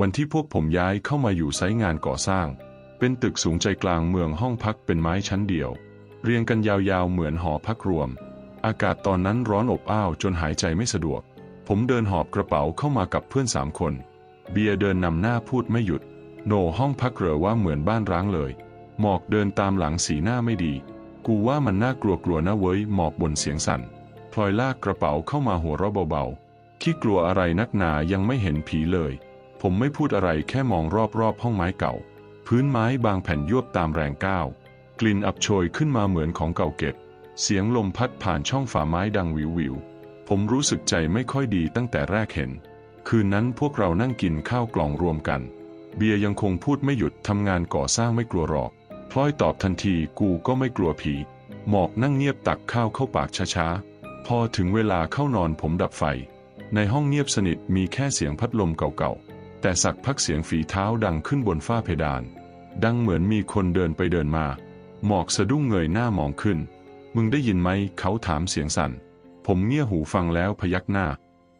วันที่พวกผมย้ายเข้ามาอยู่ไซต์งานก่อสร้าง เป็นตึกสูงใจกลางเมืองห้องพักเป็นไม้ชั้นเดียว เรียงกันยาวๆเหมือนหอพักรวม อากาศตอนนั้นร้อนอบอ้าวจนหายใจไม่สะดวก ผมเดินหอบกระเป๋าเข้ามากับเพื่อนสามคน เบียร์เดินนำหน้าพูดไม่หยุด โนห้องพักเหรอว่าเหมือนบ้านร้างเลย หมอกเดินตามหลังสีหน้าไม่ดี กูว่ามันน่ากลัวกลัวๆนะเว้ยหมอกบนเสียงสั่นพลอยลากกระเป๋าเข้ามาหัวเราะเบาๆขี้กลัวอะไรนักหนายังไม่เห็นผีเลย ผมไม่พูดอะไรแค่มองรอบๆห้องไม้เก่า พื้นไม้บางแผ่นยวบตามแรงก้าว กลิ่นอับโชยขึ้นมาเหมือนของเก่าเก็บ เสียงลมพัดผ่านช่องฝาไม้ดังวิววิวผมรู้สึกใจไม่ค่อยดีตั้งแต่แรกเห็น คืนนั้นพวกเรานั่งกินข้าวกล่องรวมกัน เบียยังคงพูดไม่หยุดทำงานก่อสร้างไม่กลัวหรอกพลอยตอบทันทีกูก็ไม่กลัวผี หมอกนั่งเงียบตักข้าวเข้าปากช้าๆ พอถึงเวลาเข้านอนผมดับไฟ ในห้องเงียบสนิทมีแค่เสียงพัดลมเก่าๆ แต่สักพักเสียงฝีเท้าดังขึ้นบนฝ้าเพดาน ดังเหมือนมีคนเดินไปเดินมา หมอกสะดุ้งเงยหน้ามองขึ้น มึงได้ยินไหมเขาถามเสียงสั่น ผมเงี่ยหูฟังแล้วพยักหน้า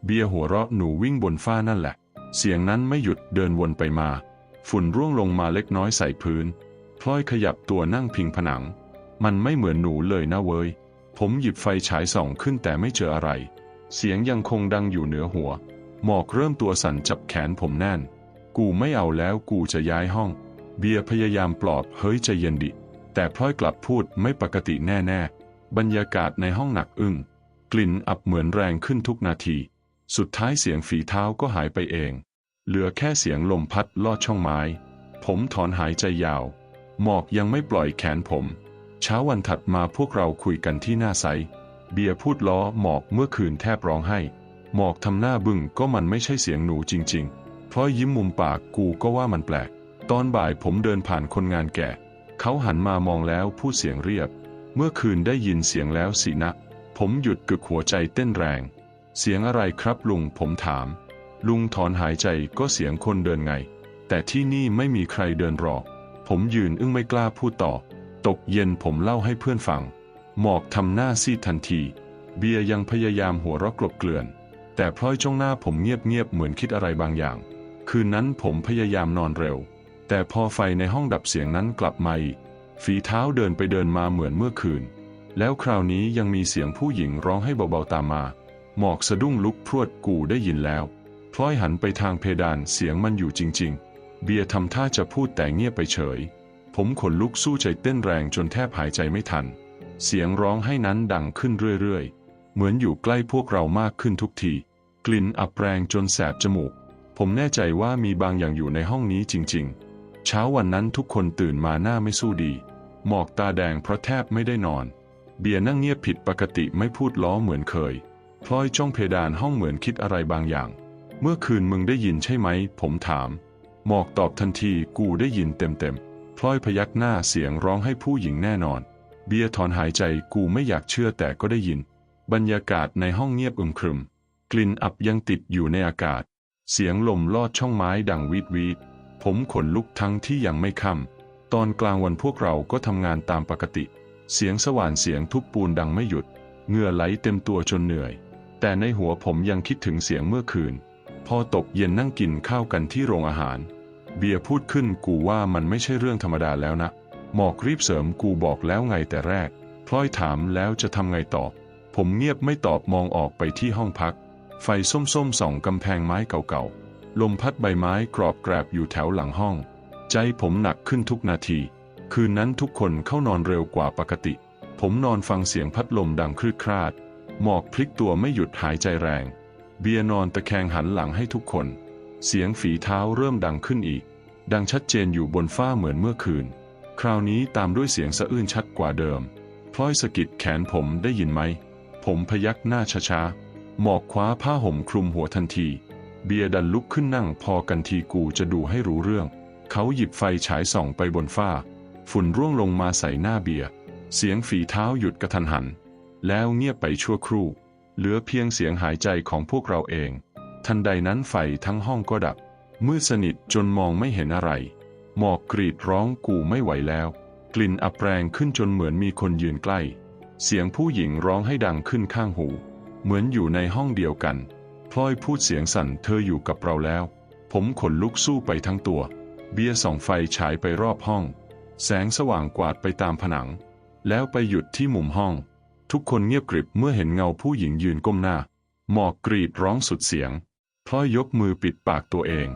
เบียหัวเราะหนูวิ่งบนฝ้านั่นแหละ เสียงนั้นไม่หยุดเดินวนไปมา ฝุ่นร่วงลงมาเล็กน้อยใส่พื้น พลอยขยับตัวนั่งพิงผนัง มันไม่เหมือนหนูเลยนะเว้ย ผมหยิบไฟฉายส่องขึ้นแต่ไม่เจออะไร เสียงยังคงดังอยู่เหนือหัว หมอกเริ่มตัวสั่นจับแขนผมแน่น กูไม่เอาแล้วกูจะย้ายห้อง เบียร์พยายามปลอบเฮ้ยใจเย็นดิ แต่พลอยกลับพูดไม่ปกติแน่ๆ บรรยากาศในห้องหนักอึ้ง กลิ่นอับเหมือนแรงขึ้นทุกนาที สุดท้ายเสียงฝีเท้าก็หายไปเอง เหลือแค่เสียงลมพัดลอดช่องไม้ ผมถอนหายใจยาว หมอกยังไม่ปล่อยแขนผม เช้าวันถัดมาพวกเราคุยกันที่หน้าไซเบียร์พูดล้อหมอกเมื่อคืนแทบร้องไห้ หมอกทำหน้าบึ้งก็มันไม่ใช่เสียงหนูจริงๆ เพราะยิ้มมุมปากกูก็ว่ามันแปลก ตอนบ่ายผมเดินผ่านคนงานแก่ เขาหันมามองแล้วพูดเสียงเรียบ เมื่อคืนได้ยินเสียงแล้วสินะ ผมหยุดกึกหัวใจเต้นแรง เสียงอะไรครับลุงผมถาม ลุงถอนหายใจก็เสียงคนเดินไง แต่ที่นี่ไม่มีใครเดินหรอก ผมยืนอึ้งไม่กล้าพูดต่อ ตกเย็นผมเล่าให้เพื่อนฟัง หมอกทำหน้าซีดทันที เบียยังพยายามหัวเราะกลบเกลื่อน แต่พลอยจ้องหน้าผมเงียบๆเหมือนคิดอะไรบางอย่าง คืนนั้นผมพยายามนอนเร็ว แต่พอไฟในห้องดับเสียงนั้นกลับมาอีก ฝีเท้าเดินไปเดินมาเหมือนเมื่อคืน แล้วคราวนี้ยังมีเสียงผู้หญิงร้องให้เบาๆตามมา หมอกสะดุ้งลุกพรวดกูได้ยินแล้วพลอยหันไปทางเพดานเสียงมันอยู่จริง ๆ เบียร์ทำท่าจะพูดแต่เงียบไปเฉย ผมขนลุกสู้ใจเต้นแรงจนแทบหายใจไม่ทัน เสียงร้องให้นั้นดังขึ้นเรื่อยๆ เหมือนอยู่ใกล้พวกเรามากขึ้นทุกที กลิ่นอับแรงจนแสบจมูก ผมแน่ใจว่ามีบางอย่างอยู่ในห้องนี้จริง ๆ เช้าวันนั้นทุกคนตื่นมาหน้าไม่สู้ดี หมอกตาแดงเพราะแทบไม่ได้นอน เบียร์นั่งเงียบผิดปกติไม่พูดล้อเหมือนเคย พลอยจ้องเพดานห้องเหมือนคิดอะไรบางอย่าง เมื่อคืนมึงได้ยินใช่ไหม ผมถาม หมอกตอบทันทีกูได้ยินเต็มๆ พลอยพยักหน้าเสียงร้องให้ผู้หญิงแน่นอน เบียร์ถอนหายใจกูไม่อยากเชื่อแต่ก็ได้ยิน บรรยากาศในห้องเงียบอึมครึม กลิ่นอับยังติดอยู่ในอากาศ เสียงลมลอดช่องไม้ดังวีดวีดผมขนลุกทั้งที่ยังไม่ค่ำตอนกลางวันพวกเราก็ทำงานตามปกติ เสียงสว่านเสียงทุบปูนดังไม่หยุดเหงื่อไหลเต็มตัวจนเหนื่อย แต่ในหัวผมยังคิดถึงเสียงเมื่อคืน พอตกเย็นนั่งกินข้าวกันที่โรงอาหาร เบียร์พูดขึ้นกูว่ามันไม่ใช่เรื่องธรรมดาแล้วนะหมอกรีบเสริมกูบอกแล้วไงแต่แรก พลอยถามแล้วจะทำไงต่อ ผมเงียบไม่ตอบมองออกไปที่ห้องพัก ไฟส้มๆส่องกำแพงไม้เก่าๆ ลมพัดใบไม้กรอบแกรบอยู่แถวหลังห้อง ใจผมหนักขึ้นทุกนาที คืนนั้นทุกคนเข้านอนเร็วกว่าปกติ ผมนอนฟังเสียงพัดลมดังคลืดคลาด หมอกพลิกตัวไม่หยุดหายใจแรง เบียนอนตะแคงหันหลังให้ทุกคน เสียงฝีเท้าเริ่มดังขึ้นอีก ดังชัดเจนอยู่บนฝ้าเหมือนเมื่อคืน คราวนี้ตามด้วยเสียงสะอื้นชัดกว่าเดิมพลอยสะกิดแขนผมได้ยินไหม ผมพยักหน้าช้าๆ หมอกคว้าผ้าห่มคลุมหัวทันที เบียดันลุกขึ้นนั่งพอกันทีกูจะดูให้รู้เรื่อง เขาหยิบไฟฉายส่องไปบนฝ้า ฝุ่นร่วงลงมาใส่หน้าเบียเสียงฝีเท้าหยุดกระทันหัน แล้วเงียบไปชั่วครู่ เหลือเพียงเสียงหายใจของพวกเราเอง ทันใดนั้นไฟทั้งห้องก็ดับ มืดสนิทจนมองไม่เห็นอะไร หมอกกรีดร้องกูไม่ไหวแล้ว กลิ่นอับแรงขึ้นจนเหมือนมีคนยืนใกล้ เสียงผู้หญิงร้องให้ดังขึ้นข้างหู เหมือนอยู่ในห้องเดียวกันพลอยพูดเสียงสั่นเธออยู่กับเราแล้ว ผมขนลุกสู้ไปทั้งตัว เบียร์ส่องไฟฉายไปรอบห้อง แสงสว่างกวาดไปตามผนัง แล้วไปหยุดที่มุมห้อง ทุกคนเงียบกริบเมื่อเห็นเงาผู้หญิงยืนก้มหน้า หมอกกรีดร้องสุดเสียงพลอยยกมือปิดปากตัวเอง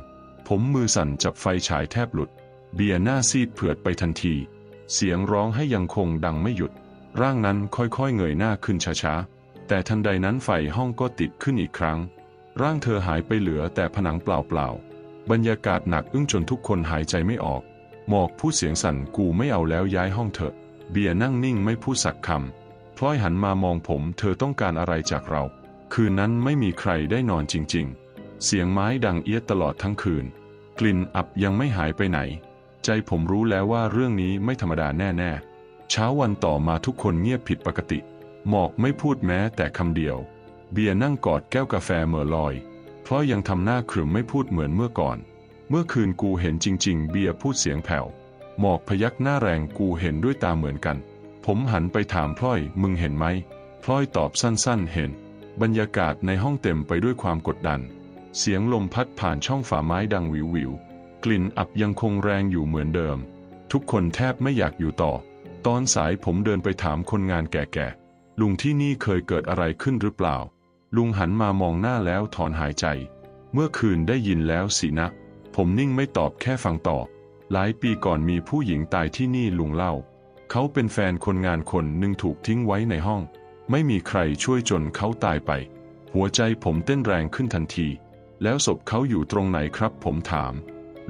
ผมมือสั่นจับไฟฉายแทบหลุด เบียร์หน้าซีดเผือดไปทันที เสียงร้องให้ยังคงดังไม่หยุด ร่างนั้นค่อยๆเงยหน้าขึ้นช้าๆ แต่ทันใดนั้นไฟห้องก็ติดขึ้นอีกครั้ง ร่างเธอหายไปเหลือแต่ผนังเปล่าๆ บรรยากาศหนักอึ้งจนทุกคนหายใจไม่ออก หมอกพูดเสียงสั่นกูไม่เอาแล้วย้ายห้องเถอะ เบียร์นั่งนิ่งไม่พูดสักคำพลอยหันมามองผมเธอต้องการอะไรจากเรา คืนนั้นไม่มีใครได้นอนจริงๆ เสียงไม้ดังเอียดตลอดทั้งคืน กลิ่นอับยังไม่หายไปไหน ใจผมรู้แล้วว่าเรื่องนี้ไม่ธรรมดาแน่ๆ เช้าวันต่อมาทุกคนเงียบผิดปกติ หมอกไม่พูดแม้แต่คำเดียว เบียร์นั่งกอดแก้วกาแฟเหม่อลอย เพราะยังทำหน้าขรึมไม่พูดเหมือนเมื่อก่อน เมื่อคืนกูเห็นจริง ๆ เบียร์พูดเสียงแผ่ว หมอกพยักหน้าแรงกูเห็นด้วยตาเหมือนกัน ผมหันไปถามพลอย มึงเห็นไหมพลอยตอบสั้นๆ เห็น บรรยากาศในห้องเต็มไปด้วยความกดดัน เสียงลมพัดผ่านช่องฝาไม้ดังวิววิว กลิ่นอับยังคงแรงอยู่เหมือนเดิม ทุกคนแทบไม่อยากอยู่ต่อ ตอนสายผมเดินไปถามคนงานแก่ๆ ลุงที่นี่เคยเกิดอะไรขึ้นหรือเปล่า ลุงหันมามองหน้าแล้วถอนหายใจ เมื่อคืนได้ยินแล้วสินะ ผมนิ่งไม่ตอบแค่ฟังต่อ หลายปีก่อนมีผู้หญิงตายที่นี่ลุงเล่า เขาเป็นแฟนคนงานคนหนึ่งถูกทิ้งไว้ในห้อง ไม่มีใครช่วยจนเขาตายไป หัวใจผมเต้นแรงขึ้นทันที แล้วศพเขาอยู่ตรงไหนครับ ผมถาม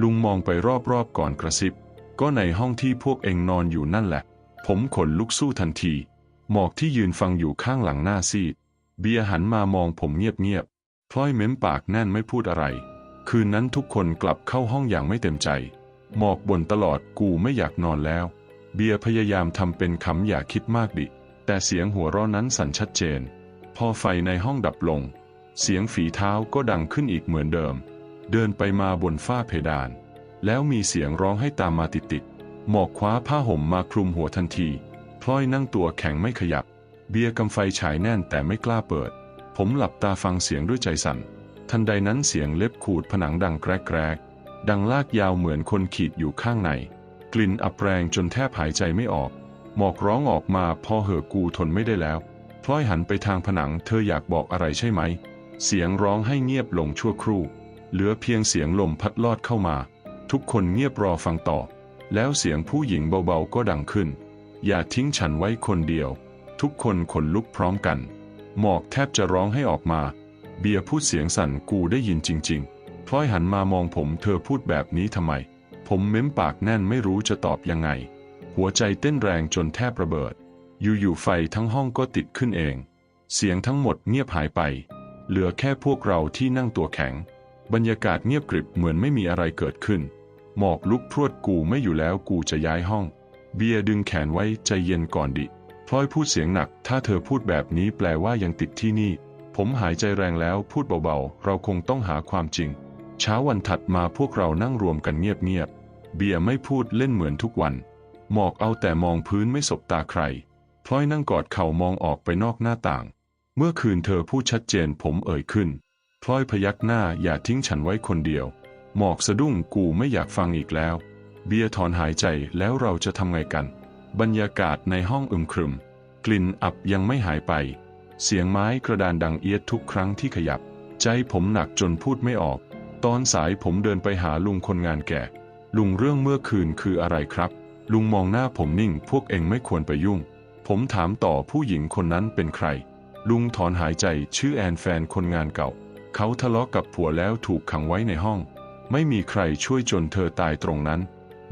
ลุงมองไปรอบๆก่อนกระซิบก็ในห้องที่พวกเองนอนอยู่นั่นแหละ ผมขนลุกสู้ทันที หมอกที่ยืนฟังอยู่ข้างหลังหน้าซีด เบียหันมามองผมเงียบๆพลอยเม้มปากแน่นไม่พูดอะไร คืนนั้นทุกคนกลับเข้าห้องอย่างไม่เต็มใจ หมอกบ่นตลอดกูไม่อยากนอนแล้ว เบียพยายามทำเป็นขำอย่าคิดมากดิ แต่เสียงหัวเราะนั้นสั่นชัดเจน พอไฟในห้องดับลง เสียงฝีเท้าก็ดังขึ้นอีกเหมือนเดิม เดินไปมาบนฝ้าเพดาน แล้วมีเสียงร้องให้ตามมาติดๆ หมอกคว้าผ้าห่มมาคลุมหัวทันที พลอยนั่งตัวแข็งไม่ขยับ เบียร์กำไฟฉายแน่นแต่ไม่กล้าเปิด ผมหลับตาฟังเสียงด้วยใจสั่น ทันใดนั้นเสียงเล็บขูดผนังดังแกรกๆ ดังลากยาวเหมือนคนขีดอยู่ข้างใน กลิ่นอับแรงจนแทบหายใจไม่ออก หมอกร้องออกมาพอเหอกูทนไม่ได้แล้ว พลอยหันไปทางผนังเธออยากบอกอะไรใช่ไหม เสียงร้องให้เงียบลงชั่วครู่ เหลือเพียงเสียงลมพัดลอดเข้ามา ทุกคนเงียบรอฟังต่อ แล้วเสียงผู้หญิงเบาๆก็ดังขึ้น อย่าทิ้งฉันไว้คนเดียว ทุกคนขนลุกพร้อมกัน หมอกแทบจะร้องให้ออกมา เบียร์พูดเสียงสั่นกูได้ยินจริงๆพลอยหันมามองผมเธอพูดแบบนี้ทำไม ผมเม้มปากแน่นไม่รู้จะตอบยังไง หัวใจเต้นแรงจนแทบระเบิด อยู่ๆไฟทั้งห้องก็ติดขึ้นเอง เสียงทั้งหมดเงียบหายไป เหลือแค่พวกเราที่นั่งตัวแข็ง บรรยากาศเงียบกริบเหมือนไม่มีอะไรเกิดขึ้น หมอกลุกพรวดกูไม่อยู่แล้วกูจะย้ายห้อง เบียร์ดึงแขนไว้ใจเย็นก่อนดิพลอยพูดเสียงหนัก ถ้าเธอพูดแบบนี้แปลว่ายังติดที่นี่ ผมหายใจแรงแล้วพูดเบาๆ เราคงต้องหาความจริง เช้าวันถัดมาพวกเรานั่งรวมกันเงียบๆ เบียร์ไม่พูดเล่นเหมือนทุกวัน หมอกเอาแต่มองพื้นไม่สบตาใคร พลอยนั่งกอดเข่ามองออกไปนอกหน้าต่าง เมื่อคืนเธอพูดชัดเจนผมเอ่ยขึ้น พลอยพยักหน้าอย่าทิ้งฉันไว้คนเดียว หมอกสะดุ้งกูไม่อยากฟังอีกแล้ว เบียร์ถอนหายใจแล้วเราจะทำไงกัน บรรยากาศในห้องอึมครึม กลิ่นอับยังไม่หายไป เสียงไม้กระดานดังเอียดทุกครั้งที่ขยับ ใจผมหนักจนพูดไม่ออก ตอนสายผมเดินไปหาลุงคนงานแก่ ลุงเรื่องเมื่อคืนคืออะไรครับ ลุงมองหน้าผมนิ่ง พวกเองไม่ควรไปยุ่ง ผมถามต่อผู้หญิงคนนั้นเป็นใคร ลุงถอนหายใจชื่อแอนแฟนคนงานเก่า เขาทะเลาะกับผัวแล้วถูกขังไว้ในห้อง ไม่มีใครช่วยจนเธอตายตรงนั้น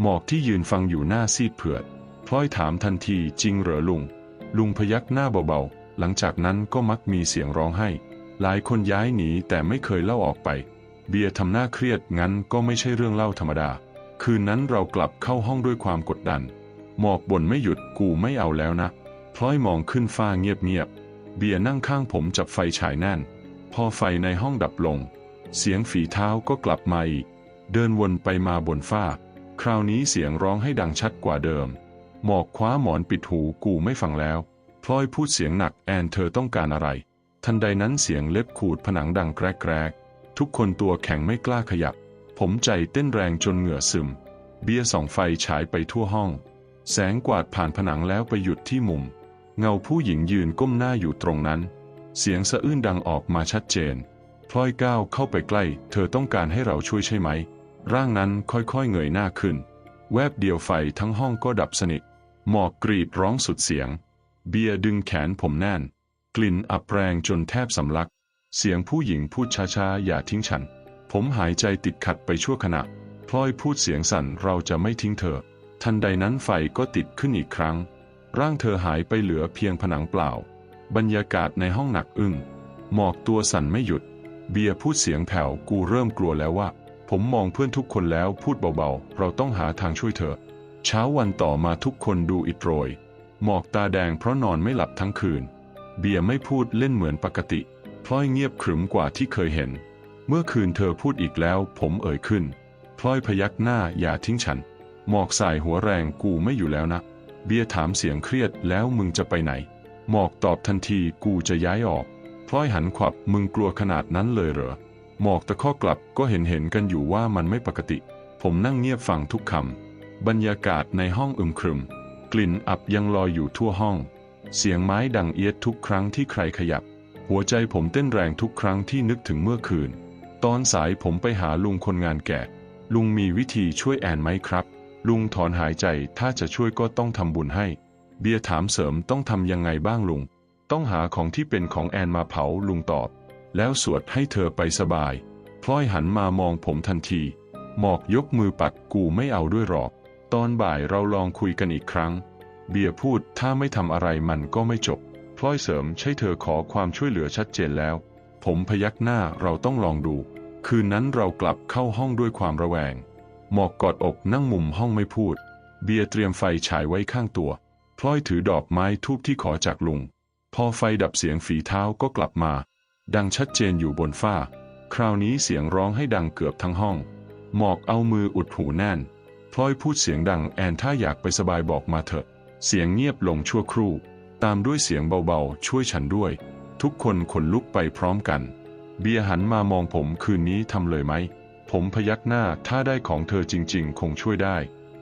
หมอกที่ยืนฟังอยู่หน้าซีดเผือด พลอยถามทันทีจริงเหรอลุง ลุงพยักหน้าเบาๆ หลังจากนั้นก็มักมีเสียงร้องไห้ หลายคนย้ายหนีแต่ไม่เคยเล่าออกไป เบียร์ทำหน้าเครียดงั้นก็ไม่ใช่เรื่องเล่าธรรมดา คืนนั้นเรากลับเข้าห้องด้วยความกดดัน หมอกบ่นไม่หยุดกูไม่เอาแล้วนะ พลอยมองขึ้นฟ้าเงียบๆ เบียร์นั่งข้างผมจับไฟฉายแน่น พอไฟในห้องดับลง เสียงฝีเท้าก็กลับมาอีก เดินวนไปมาบนฝ้าคราวนี้เสียงร้องให้ดังชัดกว่าเดิม หมอกคว้าหมอนปิดหูกูไม่ฟังแล้ว พลอยพูดเสียงหนักแอนเธอต้องการอะไร ทันใดนั้นเสียงเล็บขูดผนังดังแกรกๆทุกคนตัวแข็งไม่กล้าขยับ ผมใจเต้นแรงจนเหงื่อซึม เบียร์ส่องไฟฉายไปทั่วห้อง แสงกวาดผ่านผนังแล้วไปหยุดที่มุม เงาผู้หญิงยืนก้มหน้าอยู่ตรงนั้น เสียงสะอื้นดังออกมาชัดเจน พลอยก้าวเข้าไปใกล้ เธอต้องการให้เราช่วยใช่ไหม ร่างนั้นค่อยๆเงยหน้าขึ้น แวบเดียวไฟทั้งห้องก็ดับสนิท หมอกกรีดร้องสุดเสียง เบียร์ดึงแขนผมแน่น กลิ่นอับแรงจนแทบสำลัก เสียงผู้หญิงพูดช้าๆ อย่าทิ้งฉัน ผมหายใจติดขัดไปชั่วขณะ พลอยพูดเสียงสั่นเราจะไม่ทิ้งเธอ ทันใดนั้นไฟก็ติดขึ้นอีกครั้ง ร่างเธอหายไปเหลือเพียงผนังเปล่า บรรยากาศในห้องหนักอึ้งหมอกตัวสั่นไม่หยุด เบียร์พูดเสียงแผ่วกูเริ่มกลัวแล้วว่า ผมมองเพื่อนทุกคนแล้วพูดเบาๆ เราต้องหาทางช่วยเธอ เช้าวันต่อมาทุกคนดูอิดโรย หมอกตาแดงเพราะนอนไม่หลับทั้งคืน เบียร์ไม่พูดเล่นเหมือนปกติพลอยเงียบขรึมกว่าที่เคยเห็น เมื่อคืนเธอพูดอีกแล้วผมเอ่ยขึ้นพลอยพยักหน้าอย่าทิ้งฉัน หมอกสายหัวแรงกูไม่อยู่แล้วนะ เบียร์ถามเสียงเครียดแล้วมึงจะไปไหน หมอกตอบทันทีกูจะย้ายออก พลอยหันขวับมึงกลัวขนาดนั้นเลยเหรอ หมอกตะข้อกลับก็เห็นเห็นกันอยู่ว่ามันไม่ปกติ ผมนั่งเงียบฟังทุกคำ บรรยากาศในห้องอึมครึม กลิ่นอับยังลอยอยู่ทั่วห้อง เสียงไม้ดังเอียดทุกครั้งที่ใครขยับ หัวใจผมเต้นแรงทุกครั้งที่นึกถึงเมื่อคืน ตอนสายผมไปหาลุงคนงานแก่ ลุงมีวิธีช่วยแอนไหมครับ ลุงถอนหายใจถ้าจะช่วยก็ต้องทำบุญให้ เบียร์ถามเสริมต้องทำยังไงบ้างลุง ต้องหาของที่เป็นของแอนมาเผาลุงตอบ แล้วสวดให้เธอไปสบาย พลอยหันมามองผมทันที หมอกยกมือปัดกูไม่เอาด้วยหรอก ตอนบ่ายเราลองคุยกันอีกครั้ง เบียร์พูดถ้าไม่ทำอะไรมันก็ไม่จบ พลอยเสริมใช่เธอขอความช่วยเหลือชัดเจนแล้ว ผมพยักหน้าเราต้องลองดู คืนนั้นเรากลับเข้าห้องด้วยความระแวง หมอกกอดอกนั่งมุมห้องไม่พูด เบียร์เตรียมไฟฉายไว้ข้างตัว พลอยถือดอกไม้ทูบที่ขอจากลุง พอไฟดับเสียงฝีเท้าก็กลับมา ดังชัดเจนอยู่บนฝ้า คราวนี้เสียงร้องให้ดังเกือบทั้งห้อง หมอกเอามืออุดหูแน่น พลอยพูดเสียงดังแอนถ้าอยากไปสบายบอกมาเถอะ เสียงเงียบลงชั่วครู่ ตามด้วยเสียงเบาๆ ช่วยฉันด้วย ทุกคนขนลุกไปพร้อมกัน เบียหันมามองผมคืนนี้ทำเลยไหม ผมพยักหน้าถ้าได้ของเธอจริง ๆ คงช่วยได้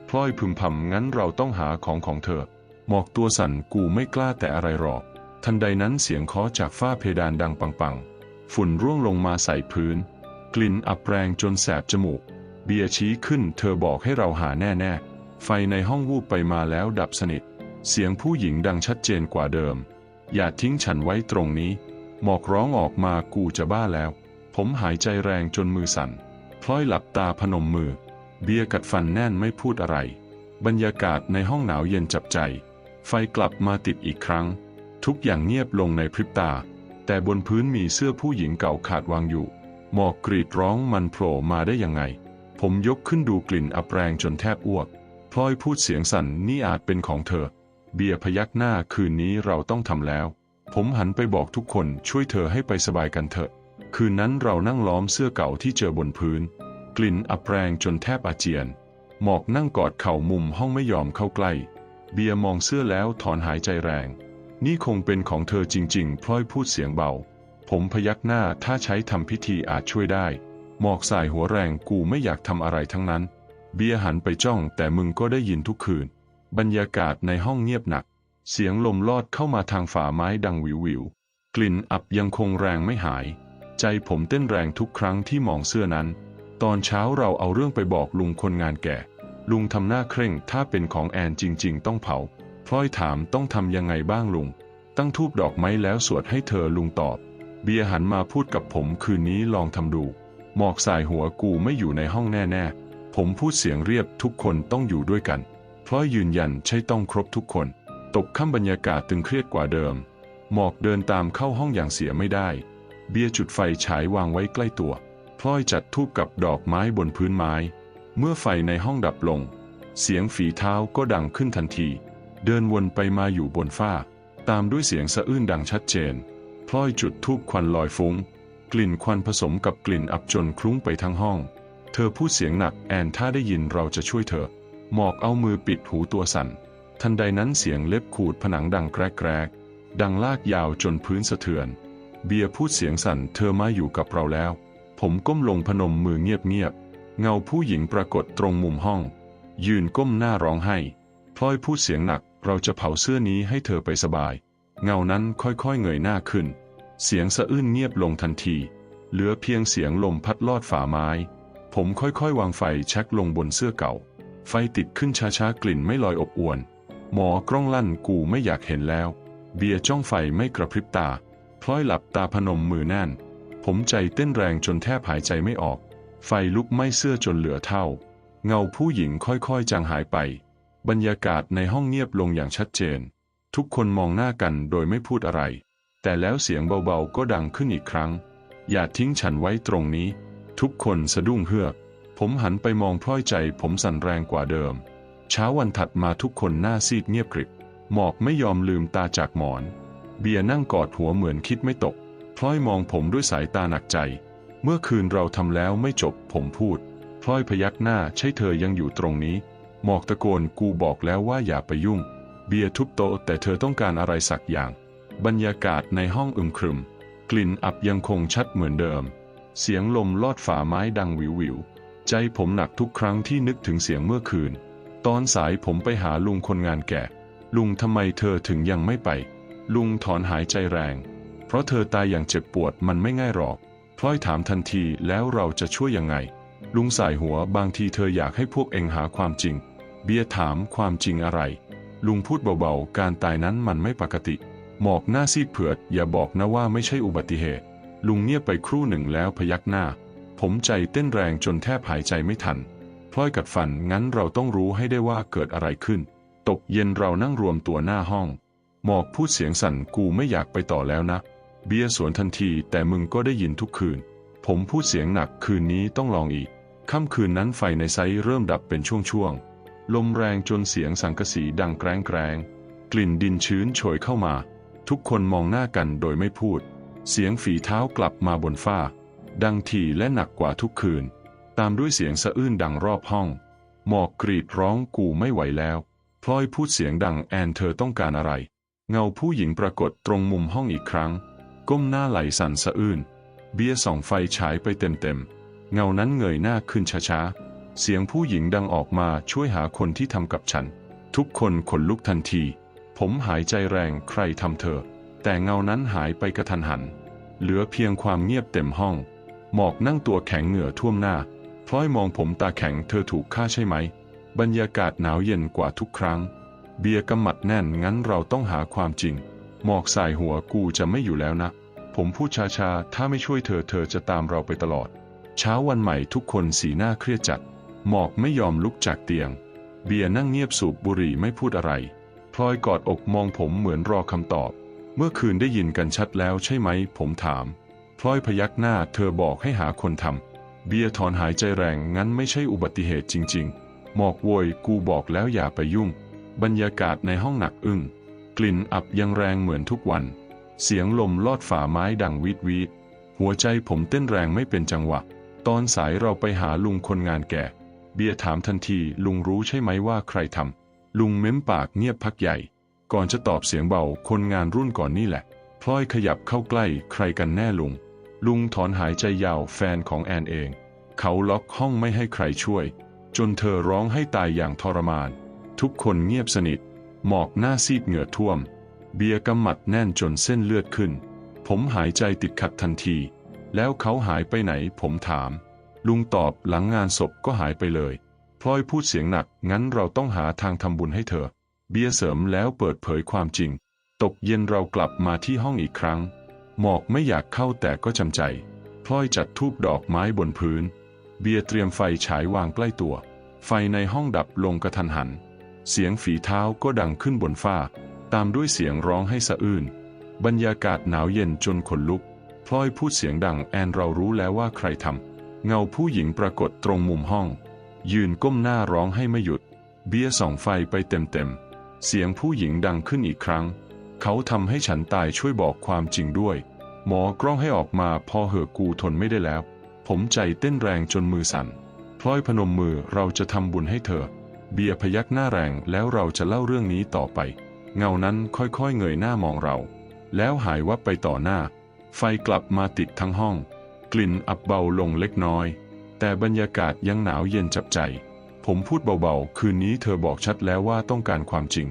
พลอยพึมพำงั้นเราต้องหาของของเธอ หมอกตัวสั่นกูไม่กล้าแต่อะไรหรอก ทันใดนั้นเสียงเคาะจากฝ้าเพดานดังปังๆ ฝุ่นร่วงลงมาใส่พื้น กลิ่นอับแรงจนแสบจมูก เบียชี้ขึ้นเธอบอกให้เราหาแน่ๆ ไฟในห้องวูบไปมาแล้วดับสนิท เสียงผู้หญิงดังชัดเจนกว่าเดิม อย่าทิ้งฉันไว้ตรงนี้ หมอกร้องออกมากูจะบ้าแล้ว ผมหายใจแรงจนมือสั่น พลอยหลับตาพนมมือ เบียกัดฟันแน่นไม่พูดอะไร บรรยากาศในห้องหนาวเย็นจับใจ ไฟกลับมาติดอีกครั้ง ทุกอย่างเงียบลงในพริบตา แต่บนพื้นมีเสื้อผู้หญิงเก่าขาดวางอยู่ หมอกกรีดร้องมันโผล่มาได้ยังไง ผมยกขึ้นดูกลิ่นอับแรงจนแทบอ้วก พลอยพูดเสียงสั่นนี่อาจเป็นของเธอ เบียร์พยักหน้าคืนนี้เราต้องทำแล้ว ผมหันไปบอกทุกคนช่วยเธอให้ไปสบายกันเถอะ คืนนั้นเรานั่งล้อมเสื้อเก่าที่เจอบนพื้น กลิ่นอับแรงจนแทบอาเจียน หมอกนั่งกอดเข่ามุมห้องไม่ยอมเข้าใกล้ เบียร์มองเสื้อแล้วถอนหายใจแรง นี่คงเป็นของเธอจริง ๆ พลอยพูดเสียงเบา ผมพยักหน้าถ้าใช้ทำพิธีอาจช่วยได้ หมอกสายหัวแรงกูไม่อยากทำอะไรทั้งนั้น เบียร์หันไปจ้องแต่มึงก็ได้ยินทุกคืน บรรยากาศในห้องเงียบหนัก เสียงลมลอดเข้ามาทางฝาไม้ดังวิววิว กลิ่นอับยังคงแรงไม่หาย ใจผมเต้นแรงทุกครั้งที่มองเสื้อนั้น ตอนเช้าเราเอาเรื่องไปบอกลุงคนงานแก่ ลุงทำหน้าเคร่งถ้าเป็นของแอนจริง ๆ ต้องเผา พลอยถามต้องทำยังไงบ้างลุง ตั้งทูบดอกไม้แล้วสวดให้เธอลุงตอบ เบียหันมาพูดกับผมคืนนี้ลองทำดู หมอกสายหัวกูไม่อยู่ในห้องแน่ๆ ผมพูดเสียงเรียบทุกคนต้องอยู่ด้วยกัน พลอยยืนยันใช่ต้องครบทุกคน ตกค่ำบรรยากาศตึงเครียดกว่าเดิม หมอกเดินตามเข้าห้องอย่างเสียไม่ได้ เบียจุดไฟฉายวางไว้ใกล้ตัว พลอยจัดทูบกับดอกไม้บนพื้นไม้ เมื่อไฟในห้องดับลง เสียงฝีเท้าก็ดังขึ้นทันที เดินวนไปมาอยู่บนฝ้า ตามด้วยเสียงสะอื้นดังชัดเจน พลอยจุดทูบควันลอยฟุง้ง กลิ่นควันผสมกับกลิ่นอับจนคลุ้งไปทั้งห้อง เธอพูดเสียงหนักแอนถ้าได้ยินเราจะช่วยเธอ หมอกเอามือปิดหูตัวสั่น ทันใดนั้นเสียงเล็บขูดผนังดังแกรกๆ ดังลากยาวจนพื้นสะเทือน เบียร์พูดเสียงสั่น เธอมาอยู่กับเราแล้ว ผมก้มลงพนมมือเงียบๆ เงาผู้หญิงปรากฏตรงมุมห้อง ยืนก้มหน้าร้องไห้พลอยพูดเสียงหนัก เราจะเผาเสื้อนี้ให้เธอไปสบาย เงานั้นค่อยๆเงยหน้าขึ้น เสียงสะอื้นเงียบลงทันที เหลือเพียงเสียงลมพัดลอดฝ่าไม้ ผมค่อยๆ วางไฟแช็กลงบนเสื้อเก่า ไฟติดขึ้นช้าๆ กลิ่นไม่ลอยอบอวน หมอกล้องลั่นกูไม่อยากเห็นแล้ว เบียร์จ้องไฟไม่กระพริบตา พลอยหลับตาพนมมือแน่น ผมใจเต้นแรงจนแทบหายใจไม่ออก ไฟลุกไหม้เสื้อจนเหลือเท่า เงาผู้หญิงค่อยๆ จางหายไป บรรยากาศในห้องเงียบลงอย่างชัดเจน ทุกคนมองหน้ากันโดยไม่พูดอะไร แต่แล้วเสียงเบาๆก็ดังขึ้นอีกครั้ง อย่าทิ้งฉันไว้ตรงนี้ ทุกคนสะดุ้งเฮือก ผมหันไปมองพลอยใจผมสั่นแรงกว่าเดิม เช้าวันถัดมาทุกคนหน้าซีดเงียบกริบ หมอกไม่ยอมลืมตาจากหมอน เบียร์นั่งกอดหัวเหมือนคิดไม่ตก พลอยมองผมด้วยสายตาหนักใจ เมื่อคืนเราทำแล้วไม่จบผมพูด พลอยพยักหน้าใช่เธอยังอยู่ตรงนี้ หมอกตะโกนกูบอกแล้วว่าอย่าไปยุ่ง เบียร์ทุบโต๊ะแต่เธอต้องการอะไรสักอย่าง บรรยากาศในห้องอึมครึม กลิ่นอับยังคงชัดเหมือนเดิม เสียงลมลอดฝาไม้ดังวิววิวใจผมหนักทุกครั้งที่นึกถึงเสียงเมื่อคืน ตอนสายผมไปหาลุงคนงานแก่ ลุงทำไมเธอถึงยังไม่ไป ลุงถอนหายใจแรง เพราะเธอตายอย่างเจ็บปวดมันไม่ง่ายหรอกพลอยถามทันทีแล้วเราจะช่วยยังไง ลุงสายหัวบางทีเธออยากให้พวกเองหาความจริง เบียร์ถามความจริงอะไร ลุงพูดเบาๆ การตายนั้นมันไม่ปกติ หมอกหน้าซีดเผือด อย่าบอกนะว่าไม่ใช่อุบัติเหตุ ลุงเงียบไปครู่หนึ่งแล้วพยักหน้า ผมใจเต้นแรงจนแทบหายใจไม่ทัน พลอยกัดฟันงั้นเราต้องรู้ให้ได้ว่าเกิดอะไรขึ้น ตกเย็นเรานั่งรวมตัวหน้าห้อง หมอกพูดเสียงสั่นกูไม่อยากไปต่อแล้วนะ เบียร์สวนทันทีแต่มึงก็ได้ยินทุกคืน ผมพูดเสียงหนักคืนนี้ต้องลองอีก ค่ำคืนนั้นไฟในไซเริ่มดับเป็นช่วงๆ ลมแรงจนเสียงสังกะสีดังแกรงแกรงกลิ่นดินชื้นโชยเข้ามา ทุกคนมองหน้ากันโดยไม่พูด เสียงฝีเท้ากลับมาบนฝ้า ดังถี่และหนักกว่าทุกคืน ตามด้วยเสียงสะอื้นดังรอบห้อง หมอกกรีดร้องกูไม่ไหวแล้วพลอยพูดเสียงดังแอนเธอต้องการอะไร เงาผู้หญิงปรากฏตรงมุมห้องอีกครั้ง ก้มหน้าไหลสั่นสะอื้น เบียร์ส่องไฟฉายไปเต็มๆ เงานั้นเงยหน้าขึ้นช้าๆ เสียงผู้หญิงดังออกมาช่วยหาคนที่ทำกับฉัน ทุกคนขนลุกทันที ผมหายใจแรงใครทำเธอ แต่เงานั้นหายไปกระทันหัน เหลือเพียงความเงียบเต็มห้อง หมอกนั่งตัวแข็งเหงื่อท่วมหน้าพลอยมองผมตาแข็งเธอถูกฆ่าใช่ไหม บรรยากาศหนาวเย็นกว่าทุกครั้ง เบียร์กำหมัดแน่นงั้นเราต้องหาความจริง หมอกสายหัวกูจะไม่อยู่แล้วนะ ผมพูดช้าๆ ถ้าไม่ช่วยเธอเธอจะตามเราไปตลอด เช้าวันใหม่ทุกคนสีหน้าเครียดจัด หมอกไม่ยอมลุกจากเตียง เบียร์นั่งเงียบสูบบุหรี่ไม่พูดอะไร พลอยกอดอกมองผมเหมือนรอคำตอบ เมื่อคืนได้ยินกันชัดแล้วใช่ไหม ผมถาม พลอยพยักหน้าเธอบอกให้หาคนทำ เบียร์ถอนหายใจแรงงั้นไม่ใช่อุบัติเหตุจริง ๆ หมอกโวยกูบอกแล้วอย่าไปยุ่ง บรรยากาศในห้องหนักอึ้ง กลิ่นอับยังแรงเหมือนทุกวัน เสียงลมลอดฝ่าไม้ดังวีดวีดหัวใจผมเต้นแรงไม่เป็นจังหวะ ตอนสายเราไปหาลุงคนงานแก่ เบียร์ถามทันทีลุงรู้ใช่ไหมว่าใครทำลุงเม้มปากเงียบพักใหญ่ ก่อนจะตอบเสียงเบาคนงานรุ่นก่อนนี่แหละพลอยขยับเข้าใกล้ใครกันแน่ลุง ลุงถอนหายใจยาวแฟนของแอนเอง เขาล็อกห้องไม่ให้ใครช่วย จนเธอร้องให้ตายอย่างทรมาน ทุกคนเงียบสนิท หมอกหน้าซีดเหงื่อท่วม เบียร์กำหมัดแน่นจนเส้นเลือดขึ้น ผมหายใจติดขัดทันที แล้วเขาหายไปไหนผมถาม ลุงตอบหลังงานศพก็หายไปเลยพลอยพูดเสียงหนัก งั้นเราต้องหาทางทำบุญให้เธอ เบียเสริมแล้วเปิดเผยความจริง ตกเย็นเรากลับมาที่ห้องอีกครั้ง หมอกไม่อยากเข้าแต่ก็จำใจ พลอยจัดทูบดอกไม้บนพื้น เบียเตรียมไฟฉายวางใกล้ตัว ไฟในห้องดับลงกระทันหัน เสียงฝีเท้าก็ดังขึ้นบนฝ้า ตามด้วยเสียงร้องให้สะอื้น บรรยากาศหนาวเย็นจนขนลุก พลอยพูดเสียงดังแอนเรารู้แล้วว่าใครทำ เงาผู้หญิงปรากฏตรงมุมห้อง ยืนก้มหน้าร้องให้ไม่หยุด เบียร์ส่องไฟไปเต็มๆ เสียงผู้หญิงดังขึ้นอีกครั้ง เขาทำให้ฉันตายช่วยบอกความจริงด้วย หมอกล้องให้ออกมาพอเหอกูทนไม่ได้แล้ว ผมใจเต้นแรงจนมือสั่นพลอยพนมมือเราจะทำบุญให้เธอ เบียร์พยักหน้าแรงแล้วเราจะเล่าเรื่องนี้ต่อไป เงานั้นค่อยๆเงยหน้ามองเรา แล้วหายวับไปต่อหน้า ไฟกลับมาติดทั้งห้อง กลิ่นอับเบาลงเล็กน้อย แต่บรรยากาศยังหนาวเย็นจับใจ ผมพูดเบาๆ คืนนี้เธอบอกชัดแล้วว่าต้องการความจริง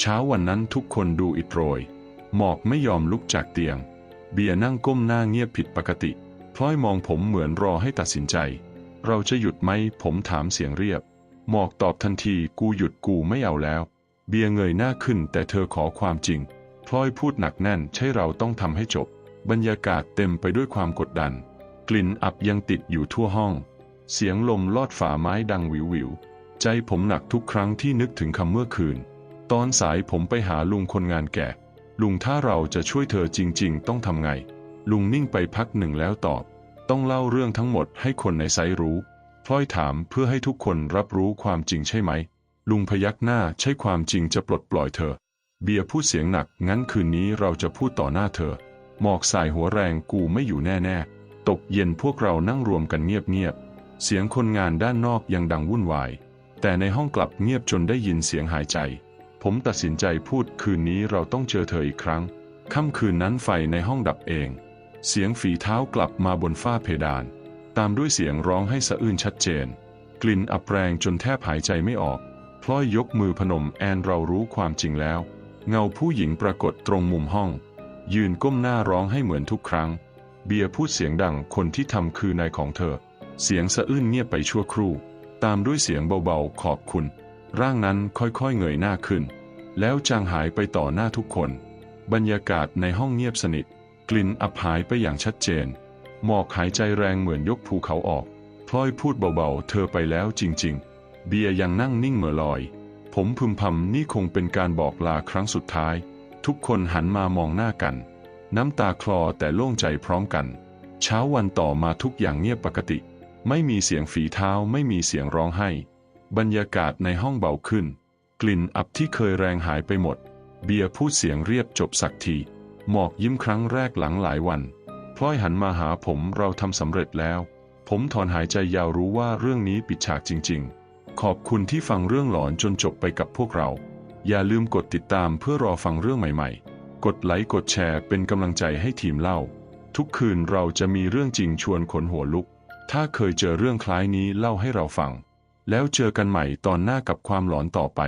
เช้าวันนั้นทุกคนดูอิดโรย หมอกไม่ยอมลุกจากเตียง เบียร์นั่งก้มหน้าเงียบผิดปกติ พลอยมองผมเหมือนรอให้ตัดสินใจ เราจะหยุดไหม ผมถามเสียงเรียบ หมอกตอบทันที กูหยุดกูไม่เอาแล้ว เบียร์เงยหน้าขึ้น แต่เธอขอความจริง พลอยพูดหนักแน่น ใช่เราต้องทำให้จบบรรยากาศเต็มไปด้วยความกดดัน กลิ่นอับยังติดอยู่ทั่วห้อง เสียงลมลอดฝาไม้ดังวิววิว ใจผมหนักทุกครั้งที่นึกถึงคำเมื่อคืน ตอนสายผมไปหาลุงคนงานแก่ ลุงถ้าเราจะช่วยเธอจริง ๆ ต้องทำไง ลุงนิ่งไปพักหนึ่งแล้วตอบ ต้องเล่าเรื่องทั้งหมดให้คนในไซรู้ พลอยถามเพื่อให้ทุกคนรับรู้ความจริงใช่ไหม ลุงพยักหน้าใช่ความจริงจะปลดปล่อยเธอ เบียร์พูดเสียงหนักงั้นคืนนี้เราจะพูดต่อหน้าเธอ หมอกสายหัวแรงกูไม่อยู่แน่ๆ ตกเย็นพวกเรานั่งรวมกันเงียบๆ เสียงคนงานด้านนอกยังดังวุ่นวาย แต่ในห้องกลับเงียบจนได้ยินเสียงหายใจ ผมตัดสินใจพูดคืนนี้เราต้องเจอเธออีกครั้ง ค่ำคืนนั้นไฟในห้องดับเอง เสียงฝีเท้ากลับมาบนฝ้าเพดาน ตามด้วยเสียงร้องให้สะอื้นชัดเจน กลิ่นอับแรงจนแทบหายใจไม่ออก พลอยยกมือพนมแอนเรารู้ความจริงแล้ว เงาผู้หญิงปรากฏตรงมุมห้อง ยืนก้มหน้าร้องให้เหมือนทุกครั้ง เบียร์พูดเสียงดังคนที่ทำคือนายของเธอ เสียงสะอื้นเงียบไปชั่วครู่ ตามด้วยเสียงเบาๆขอบคุณ ร่างนั้นค่อยๆเงยหน้าขึ้น แล้วจางหายไปต่อหน้าทุกคน บรรยากาศในห้องเงียบสนิท กลิ่นอับหายไปอย่างชัดเจน หมอกหายใจแรงเหมือนยกภูเขาออก พลอยพูดเบาๆเธอไปแล้วจริงๆ เบียร์ยังนั่งนิ่งเหม่อลอย ผมพึมพำนี่คงเป็นการบอกลาครั้งสุดท้าย ทุกคนหันมามองหน้ากัน น้ำตาคลอแต่โล่งใจพร้อมกัน เช้าวันต่อมาทุกอย่างเงียบปกติ ไม่มีเสียงฝีเท้าไม่มีเสียงร้องไห้ บรรยากาศในห้องเบาขึ้น กลิ่นอับที่เคยแรงหายไปหมด เบียร์พูดเสียงเรียบจบสักที หมอกยิ้มครั้งแรกหลังหลายวันพลอยหันมาหาผมเราทำสำเร็จแล้ว ผมถอนหายใจยาวรู้ว่าเรื่องนี้ปิดฉากจริง ๆ ขอบคุณที่ฟังเรื่องหลอนจนจบไปกับพวกเรา อย่าลืมกดติดตามเพื่อรอฟังเรื่องใหม่ ๆ กดไลค์กดแชร์เป็นกำลังใจให้ทีมเล่า ทุกคืนเราจะมีเรื่องจริงชวนขนหัวลุก ถ้าเคยเจอเรื่องคล้ายนี้เล่าให้เราฟัง แล้วเจอกันใหม่ตอนหน้ากับความหลอนต่อไป